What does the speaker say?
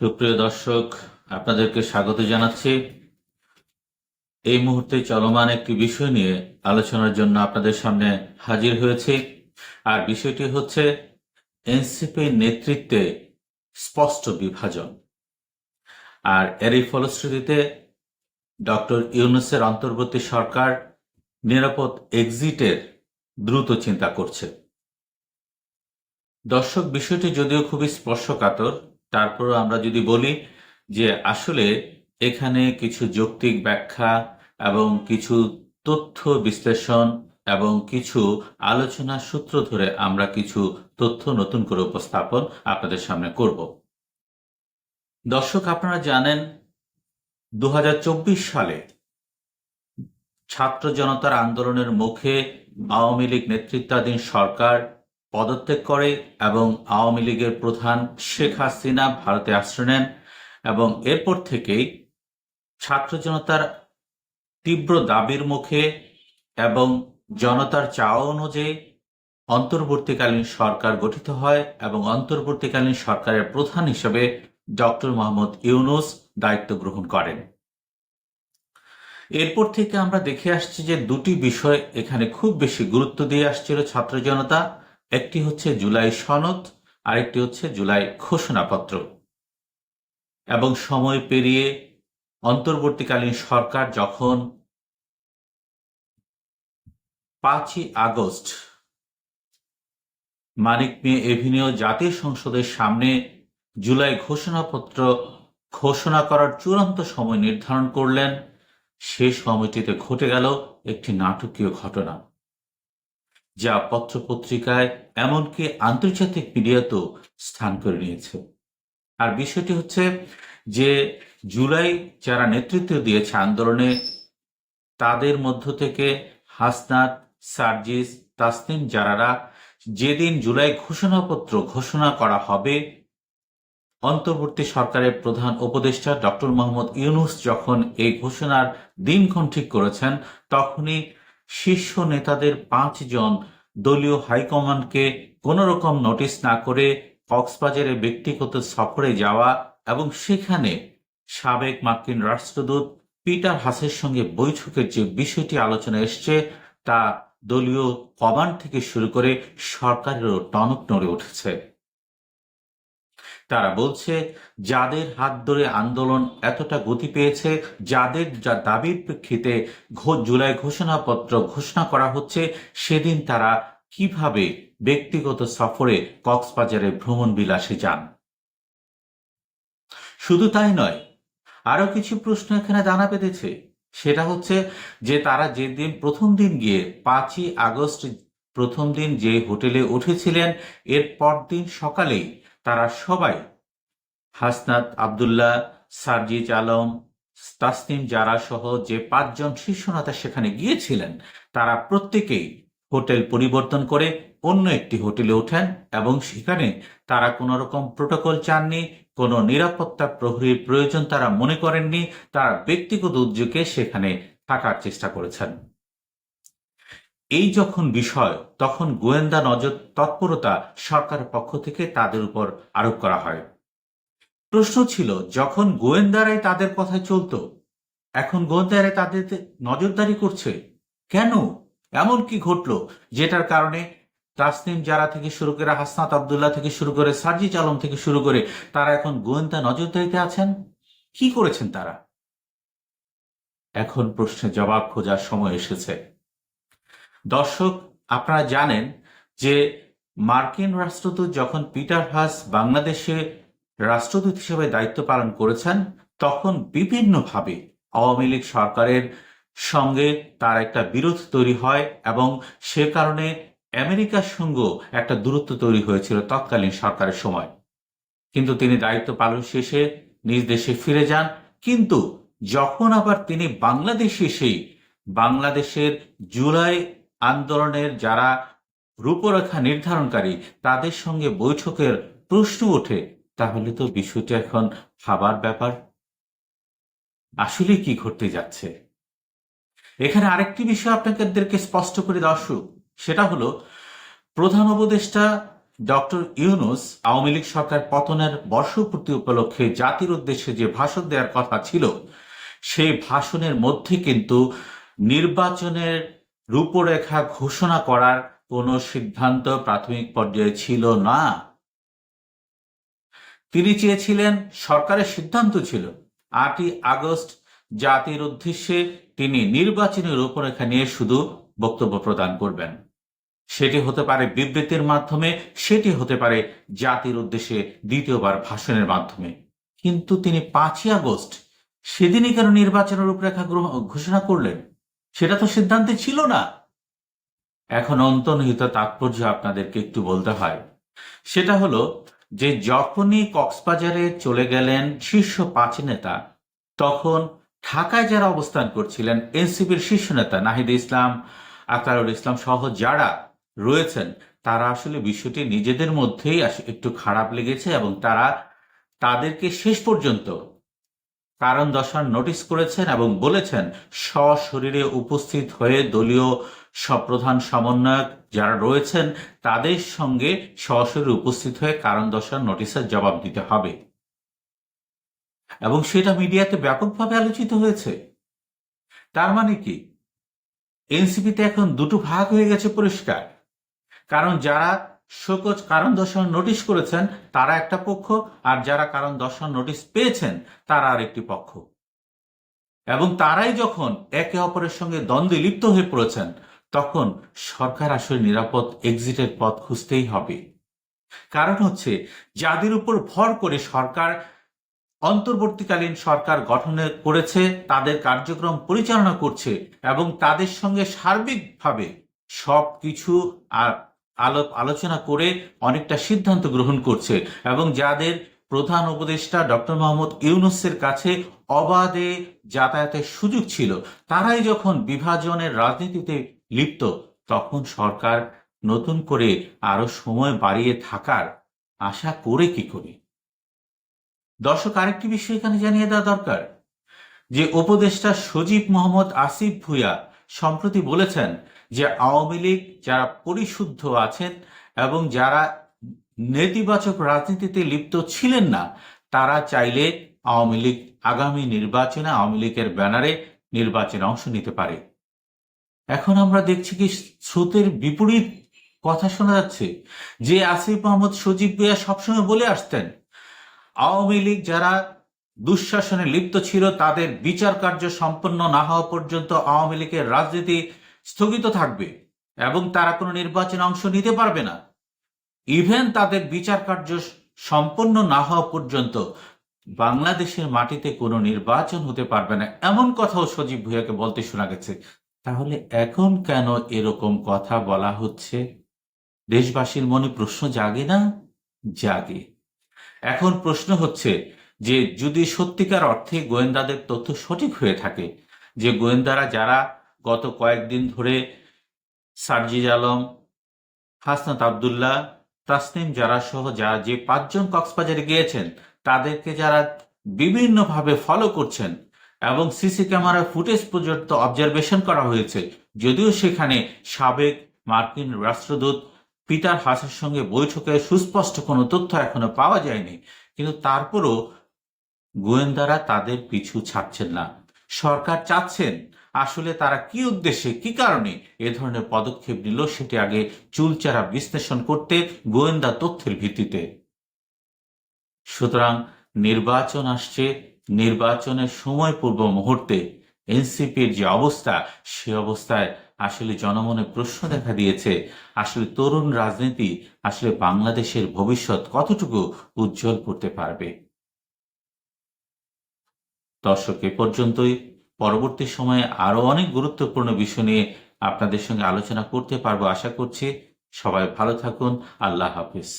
সুপ্রিয় দর্শক, আপনাদেরকে স্বাগত জানাচ্ছি। এই মুহূর্তে চলমান একটি বিষয় নিয়ে আলোচনার জন্য আপনাদের সামনে হাজির হয়েছি। আর বিষয়টি হচ্ছে এনসিপির নেতৃত্বে স্পষ্ট বিভাজন। আর এরই ফলশ্রুতিতে ডক্টর ইউনুসের অন্তর্বর্তী সরকার নিরাপদ এক্সিটের দ্রুত চিন্তা করছে। দর্শক, বিষয়টি যদিও খুবই স্পর্শকাতর তারপরও আমরা যদি বলি যে আসলে এখানে কিছু যৌক্তিক ব্যাখ্যা এবং কিছু তথ্য বিশ্লেষণ এবং কিছু আলোচনার সূত্র ধরে আমরা কিছু তথ্য নতুন করে উপস্থাপন আপনাদের সামনে করব। দর্শক, আপনারা জানেন দু হাজার চব্বিশ সালে ছাত্র জনতার আন্দোলনের মুখে আওয়ামী লীগ নেতৃত্বাধীন সরকার পদত্যাগ করে এবং আওয়ামী লীগের প্রধান শেখ হাসিনা ভারতে আশ্রয় নেন এবং এরপর থেকেই ছাত্র জনতার তীব্র দাবির মুখে এবং জনতার চাওয়া অনুযায়ী অন্তর্বর্তীকালীন সরকার গঠিত হয় এবং অন্তর্বর্তীকালীন সরকারের প্রধান হিসেবে ডক্টর মোহাম্মদ ইউনুস দায়িত্ব গ্রহণ করেন। এরপর থেকে আমরা দেখে আসছি যে দুটি বিষয় এখানে খুব বেশি গুরুত্ব দিয়ে আসছিল ছাত্র জনতা একটি হচ্ছে জুলাই সনদ, আরেকটি হচ্ছে জুলাই ঘোষণাপত্র। এবং সময় পেরিয়ে অন্তর্বর্তীকালীন সরকার যখন পাঁচই আগস্ট মানিক মিয়া এভিনিউ জাতীয় সংসদের সামনে জুলাই ঘোষণাপত্র ঘোষণা করার চূড়ান্ত সময় নির্ধারণ করলেন, সে সময়টিতে ঘটে গেল একটি নাটকীয় ঘটনা। যা পত্রপত্রিকায় এমনকি আন্তর্জাতিক মিডিয়াতেও স্থান করে নিয়েছে। আর বিষয়টি হচ্ছে যে জুলাই যারা নেতৃত্ব দিয়েছে আন্দোলনে, তাদের মধ্য থেকে হাসনাত, সার্জিস, তাসনিম যারারা যেদিন জুলাই ঘোষণাপত্র ঘোষণা করা হবে, অন্তর্বর্তী সরকারের প্রধান উপদেষ্টা ডক্টর মোহাম্মদ ইউনুস যখন এই ঘোষণার দিনক্ষণ ঠিক করেছেন, তখনই শীর্ষ নেতাদের পাঁচজন দলীয় হাইকমান্ডকে কোনো রকম নোটিশ না করে কক্সবাজারে ব্যক্তিগত সফরে যাওয়া এবং সেখানে সাবেক মার্কিন রাষ্ট্রদূত পিটার হাসের সঙ্গে বৈঠকের যে বিষয়টি আলোচনা এসছে, তা দলীয় কমান্ড থেকে শুরু করে সরকারেরও টনক নড়ে উঠেছে। তারা বলছে, যাদের হাত ধরে আন্দোলন এতটা গতি পেয়েছে, যাদের যা দাবির প্রেক্ষিতে জুলাই ঘোষণাপত্র ঘোষণা করা হচ্ছে, সেদিন তারা কীভাবে ব্যক্তিগত সফরে কক্সবাজারে ভ্রমণ বিলাসে যান। শুধু তাই নয় আরও কিছু প্রশ্ন এখানে দানা পেতেছে সেটা হচ্ছে যে, তারা যেদিন প্রথম দিন গিয়ে পাঁচই আগস্ট প্রথম দিন যে হোটেলে উঠেছিলেন, এর পরদিন সকালেই তারা সবাই হাসনাত আবদুল্লাহ, সারজিজ আলম, তাসনিম জারা সহ যে পাঁচজন শীর্ষ নেতা সেখানে গিয়েছিলেন, তারা প্রত্যেকেই হোটেল পরিবর্তন করে অন্য একটি হোটেলে ওঠেন এবং সেখানে তারা কোনো রকম প্রোটোকল চাননি, কোনো নিরাপত্তা প্রহরীর প্রয়োজন তারা মনে করেননি, তারা ব্যক্তিগত উদ্যোগে সেখানে থাকার চেষ্টা করেছেন। এই যখন বিষয়, তখন গোয়েন্দা নজর তৎপরতা সরকারের পক্ষ থেকে তাদের উপর আরোপ করা হয়। প্রশ্ন ছিল, যখন গোয়েন্দারাই তাদের কথায় চলতো, এখন গোয়েন্দারাই তাদের নজরদারি করছে? কেন? এমন কি ঘটলো, যেটার কারণে তাসনিম যারা থেকে শুরু করে হাসনাত আবদুল্লাহ থেকে শুরু করে সার্জিজ আলম থেকে শুরু করে তারা এখন গোয়েন্দা নজরদারিতে আছেন? কি করেছেন তারা? এখন প্রশ্নের জবাব খোঁজার সময় এসেছে। দর্শক, আপনারা জানেন যে মার্কিন রাষ্ট্রদূত যখন পিটার হাস বাংলাদেশে রাষ্ট্রদূত হিসেবে দায়িত্ব পালন করেছেন, তখন বিভিন্নভাবে আওয়ামী লীগ সরকারের সঙ্গে তার একটা বিরোধ তৈরি হয় এবং সে কারণে আমেরিকার সঙ্গেও একটা দূরত্ব তৈরি হয়েছিল তৎকালীন সরকারের সময়। কিন্তু তিনি দায়িত্ব পালন শেষে নিজ দেশে ফিরে যান। কিন্তু যখন আবার তিনি বাংলাদেশে এসেই, বাংলাদেশের জুলাই আন্দোলনের যারা রূপরেখা নির্ধারণকারী, তাদের সঙ্গে বৈঠকের প্রশ্ন ওঠে। তাহলে তো বিষয়টি এখন খাবার ব্যাপার। আসলে কি ঘটতে যাচ্ছে? এখানে আরেকটি বিষয় আপনাদেরকে স্পষ্ট করে দর্শক সেটা হলো, প্রধান উপদেষ্টা ডক্টর ইউনুস আওয়ামী লীগ সরকার পতনের বর্ষপূর্তি উপলক্ষে জাতির উদ্দেশ্যে যে ভাষণ দেওয়ার কথা ছিল, সেই ভাষণের মধ্যে কিন্তু নির্বাচনের রূপরেখা ঘোষণা করার কোনো সিদ্ধান্ত প্রাথমিক পর্যায়ে ছিল না। তিনি চেয়েছিলেন সরকারের সিদ্ধান্ত ছিল। আটই আগস্ট জাতির উদ্দেশ্যে তিনি নির্বাচনী রূপরেখা নিয়ে শুধু বক্তব্য প্রদান করবেন। সেটি হতে পারে বিবৃতির মাধ্যমে, সেটি হতে পারে জাতির উদ্দেশ্যে দ্বিতীয়বার ভাষণের মাধ্যমে। কিন্তু তিনি পাঁচই আগস্ট সেদিনই কেন নির্বাচনের রূপরেখা ঘোষণা করলেন? সেটা তো সিদ্ধান্তে ছিল না। এখন অন্তর্নিহিত তাৎপর্য আপনাদেরকে একটু বলতে হয়। সেটা হলো যে যখনই কক্সবাজারে চলে গেলেন শীর্ষ পাঁচ নেতা, তখন ঢাকায় যারা অবস্থান করছিলেন, এনসিপির শীর্ষ নেতা নাহিদ ইসলাম আকারুল ইসলাম সহ যারা রয়েছেন, তারা আসলে বিষয়টি নিজেদের মধ্যেই একটু খারাপ লেগেছে এবং তারা তাদেরকে শেষ পর্যন্ত কারণ দশার নোটিশ করেছেন এবং বলেছেন, সশরীরে উপস্থিত হয়ে দলীয় সপ্রধান সমন্বয়ক যারা রয়েছেন, তাদের সঙ্গে সরাসরি উপস্থিত হয়ে কারণ দশার নোটিশের জবাব দিতে হবে। এবং সেটা মিডিয়াতে ব্যাপকভাবে আলোচিত হয়েছে। তার মানে কি? এনসিপিতে এখন দুটো ভাগ হয়ে গেছে পরিষ্কার। কারণ যারা শোকজ কারণ দর্শানোর নোটিশ করেছেন তারা একটা পক্ষ, আর যারা কারণ দর্শানোর নোটিশ পেয়েছেন তারা আরেকটি পক্ষ। এবং তারাই যখন একে অপরের সঙ্গে দ্বন্দ্বে লিপ্ত হয়ে পড়েছেন, তখন সরকার আসলে নিরাপদ এক্সিটের পথ খুঁজতেই হবে। কারণ হচ্ছে, যাদের উপর ভর করে সরকার, অন্তর্বর্তীকালীন সরকার গঠনে করেছে, তাদের কার্যক্রম পরিচালনা করছে এবং তাদের সঙ্গে সার্বিকভাবে সব কিছু আলো আলোচনা করে অনেকটা সিদ্ধান্ত গ্রহণ করছে এবং যাদের প্রধান উপদেষ্টা ডক্টর মোহাম্মদ ইউনুসের কাছে অবাধে যাতায়াতের সুযোগ ছিল, তারাই যখন বিভাজনের রাজনীতিতে লিপ্ত, তখন সরকার নতুন করে আরও সময় বাড়িয়ে থাকার আশা করে কি করে? দর্শক, আরেকটি বিষয় এখানে জানিয়ে দেওয়া দরকার, যে উপদেষ্টা সজীব মোহাম্মদ আসিফ ভুয়া সম্প্রতি বলেছেন যে আওয়ামী লীগ যারা পরিশুদ্ধ আছেন এবং যারা নেতিবাচক রাজনীতিতে লিপ্ত ছিলেন না, তারা চাইলে আওয়ামী লীগ আগামী নির্বাচনে, আওয়ামী লীগের ব্যানারে নির্বাচনে অংশ নিতে পারে। এখন আমরা দেখছি কি স্রোতের বিপরীত কথা শোনা যাচ্ছে, যে আসিফ মোহাম্মদ সজীব ভুয়া সবসময় বলে আসতেন, আওয়ামী লীগ যারা দুঃশাসনে লিপ্ত ছিল, তাদের বিচার কার্য সম্পন্ন না হওয়া পর্যন্ত আওয়ামী লীগের রাজনীতি স্থগিত থাকবে এবং তারা কোনো নির্বাচনে অংশ নিতে পারবে না। ইভেন তাদের বিচার কার্য সম্পন্ন না হওয়া পর্যন্ত বাংলাদেশের মাটিতে কোনো নির্বাচন হতে পারবে না। এমন কথাও সজীব ভুইয়াকে বলতে শোনা গেছে। তাহলে এখন কেন এরকম কথা বলা হচ্ছে? দেশবাসীর মনে প্রশ্ন জাগে না? জাগে। এখন প্রশ্ন হচ্ছে যে, যদি সত্যিকার অর্থে গোয়েন্দাদের তথ্য সঠিক হয়ে থাকে, যে গোয়েন্দারা যারা গত কয়েকদিন ধরে সার্জিজ আলম, হাসনাত আবদুল্লাহ, তাসনিম যারা সহ যারা যে পাঁচজন কক্সবাজারে গিয়েছেন, তাদেরকে যারা বিভিন্নভাবে ফলো করছেন এবং সিসি ক্যামেরা ফুটেজ পর্যন্ত অবজারভেশন করা হয়েছে, যদিও সেখানে সাবেক মার্কিন রাষ্ট্রদূত পিটার হাসের সঙ্গে বৈঠকে সুস্পষ্ট কোনো তথ্য এখনও পাওয়া যায়নি, কিন্তু তারপরও গোয়েন্দারা তাদের পিছু ছাড়ছেন না। সরকার চাচ্ছেন আসলে তারা কি উদ্দেশ্যে, কি কারণে এ ধরনের পদক্ষেপ নিল সেটি আগে চুলচারা বিশ্লেষণ করতে গোয়েন্দা তথ্যের ভিত্তিতে। সুতরাং নির্বাচন আসছে, নির্বাচনের সময় পূর্ব মুহূর্তে এনসিপির যে অবস্থা, সে অবস্থায় আসলে জনমনে প্রশ্ন দেখা দিয়েছে, আসলে তরুণ রাজনীতি আসলে বাংলাদেশের ভবিষ্যৎ কতটুকু উজ্জ্বল করতে পারবে। দর্শক, এ পর্যন্তই। পরবর্তী সময়ে আরও অনেক গুরুত্বপূর্ণ বিষয় নিয়ে আপনাদের সঙ্গে আলোচনা করতে পারব আশা করছি। সবাই ভালো থাকুন। আল্লাহ হাফিজ।